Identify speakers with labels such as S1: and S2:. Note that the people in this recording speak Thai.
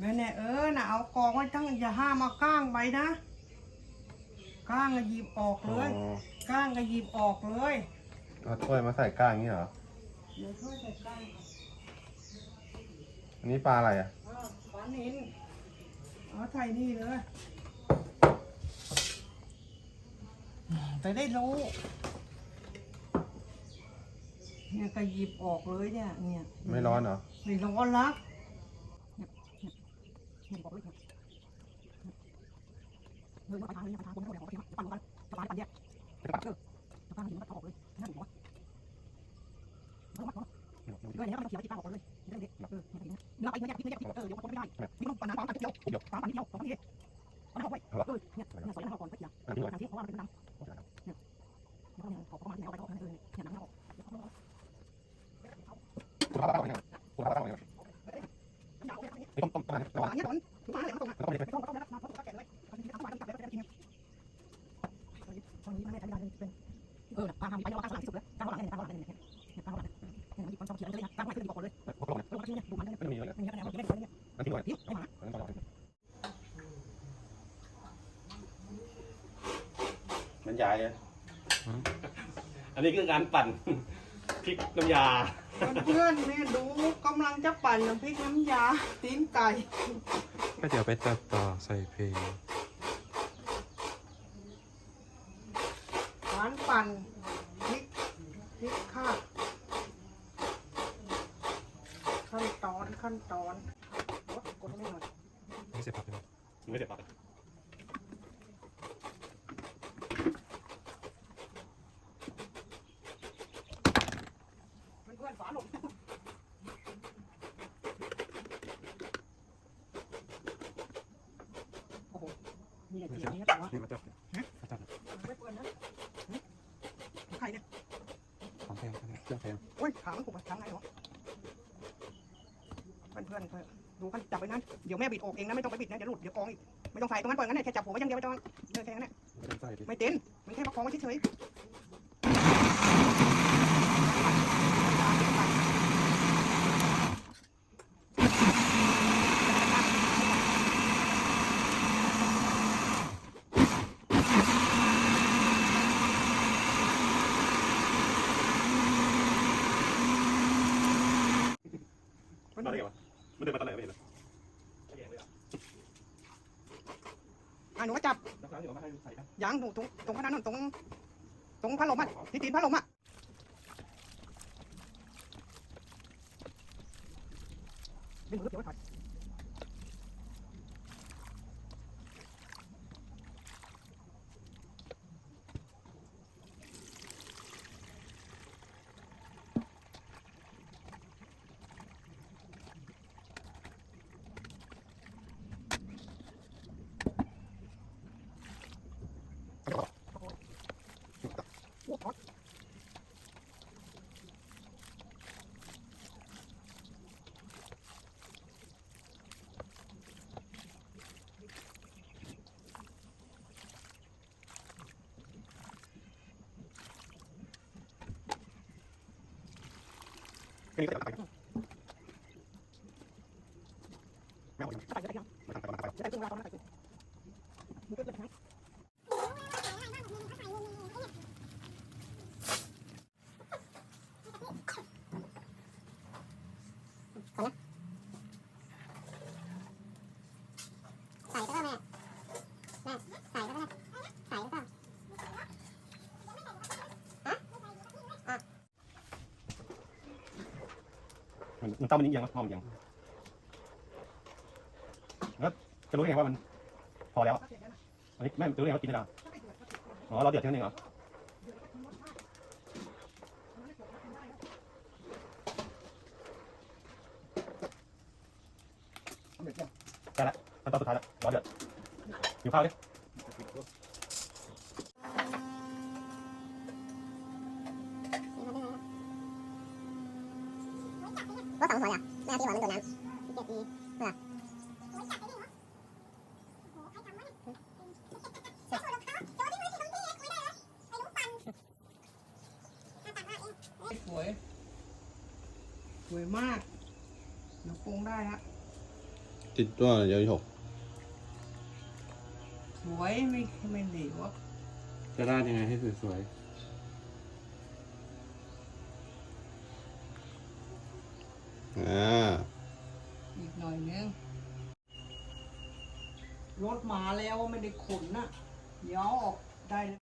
S1: อย่าห้ามเอาก้างไปนะก้างก็หยิบออก
S2: อ๋
S1: เล
S2: อย
S1: ก้างก็หยิบออกเลย
S2: เอาถ้วยมาใส่ก้างอย่างนี้เหรอ
S1: เดี๋ยวช่วยใส่ก้างก่อน
S2: อันนี้ปลาอะไรอะ
S1: อ้าวปลานินเอาใส่นี่เลยแต่ได้รู้ เนี่ยก็หยิบออกเลยเนี่ย เนี่ย
S2: ไม่ร้อนเหรอ
S1: ไม่ร้อนลักเนี่ยเนี่ย เนี่ยบอกเลยเนี่ยเดินมาทางนี้ทางคนเขาแบบบอกว่าปั่นกันจะปั่นปั่นแยกจะปั่นเออจะปั่นหินมันออกเลยนั่นหัวด้วยเนี่ยมันเขียวที่ป้าบอกเลยเรื่องเด็กเออเนื้อไปเนื้อแยกเนื้อแยกเออเดี๋ยวคนไม่ได้นี่ต้องปั่นน้ำปั่นปั่นเดียวปั่นปั่นเดียวสองทีเอาเอาไว้เออเนี่ยเนี่ยสอยน้ำออกก่อนก็เขียว
S2: อันนี้
S1: ทางที่เพราะว่ามันเป็นน้ำเนี่ยแล้วก็เนี่ยขอประมาณนี้เอาไปก็เออเนี่ยน้ำออก
S2: คุณปลาปลาอะไรเนี่ยคุณปลาปลาอะไรเนี่ยนี่ต้มต้ม ต้มอะไร
S1: อันนี้ตอนถูกมาเลยตรง
S2: แล้วก็ไม่ได้
S1: ไม่ต้องไม่ต้องแล้วนะเพราะแก่เลยตอนนี้ต้องมาต้องกลับแล้วจะได้กินตอนนี้มันไม่ทันได้เป็นเออพาทำไปเอาตั้งหลังที่สุดแล้วตั้งหลังเนี่ยตั้งหลังเนี่ยเนี่ยตั้งหลังเนี่ยเนี่ยมีคนต้องเขียนเลยนะตั้งหลังขึ้นดีกว่าเลย
S2: พวกเราเนี่ย
S1: เออที่เนี่ยดูมันเนี่ย
S2: ไม่มีเลย
S1: เนี่ยเนี่ยเนี่ยเนี่ยเนี่ย
S2: อันที่ด้วย
S1: ทิ้งไอ้หมา
S2: อันนั้นปลาอะไรมันใหญ่เลย
S3: อันนี้คือการปั่นพริกน้ำยา
S1: เพื่อนเนี่ยดูกำลังจะปั่นน้ำพริกน้ำยาตีนไก่
S4: ก็เดี๋ยวไปตัดต่อใส่เพลง
S1: หวานปั่นพริกพริกข้าวขั้นตอนขั้นตอนกดตรงนี้หน่อย
S4: ไม่เสร็จปั๊บเลย
S3: ไม่เด็ดปาก
S1: เพื่อนๆฝาหลงโอ้โห นี่เสียนี้แต่ว่า
S4: นี่มาจับมาจับ
S1: ไม่เปิดนะใครเนี่ย
S4: ของแพงเครื่องแพง
S1: โอ้ยถามมันกูไปทางไหนหรอเพื่อนเพื่อนดูกันจับไปนั้นเดี๋ยวแม่บิดออกเองนะไม่ต้องไปบิดนะเดี๋ยวหลุดเดี๋ยวกองอีกไม่ต้องใส่ตรงนั้นปล่อยงั้นเนี่ยแค่จับหัวไว้ยังเดียวไม่ต้องเดินแค่นั้นแหละ
S4: ไม่ต้องใส่ดิ
S1: ไม่เต้นมันแค่ประคองไว้เฉย ๆ
S3: ตอนนี้ไงวะ มันเดินมาตอนไหนไม่เห็นเลย
S1: อะหนูก็จับ
S3: แล้วครั้งที่เราไม่ให้ใส่นะ
S1: ยางหนูตรงตรงพนันนนตรงตรงพัดลมอะที่ตีนพัดลมอะดึงมือเดี๋ยวไว้ก่อน
S2: แค่นี้ก็จะไปไม่เอา
S1: ใส่ได้ยัง
S2: ไม่ทำไปมาไป
S1: จะได้ตึงเวลาตอนนั้นใส่ตึงมือก็เลยไปไหน
S5: ใส่ก็ได้แม่แม่ใส่ก็ได้ใส่ก็ได้
S3: มันมันเต้ามันยิ่งยังมองยังแล้วจะรู้ยังไงว่ามันพอแล้วอันนี้แม่จะรู้ยังไงว่ากินได้แล้วอ๋อเราเดือดแค่นั้นเองเหรอได้ละขั้นตอนสุดท้ายแล้วรอเดือดหิวข้าวดิ
S5: ก็สองหัวเลยแม่พี่หัวมันโดนน้ำเจ็ดดีเออ
S1: สวย สวยมากเดี๋ยวปรุงได้ฮะ
S2: ติดตัวเดี๋ยวหก
S1: สวยไม่ไม่เหลวอะ
S4: จะราดยังไงให้สวยๆ อ่า
S1: อีกหน่อยนึงรถมาแล้วไม่ได้ขนน่ะเดี๋ยวเอาออกได้เลย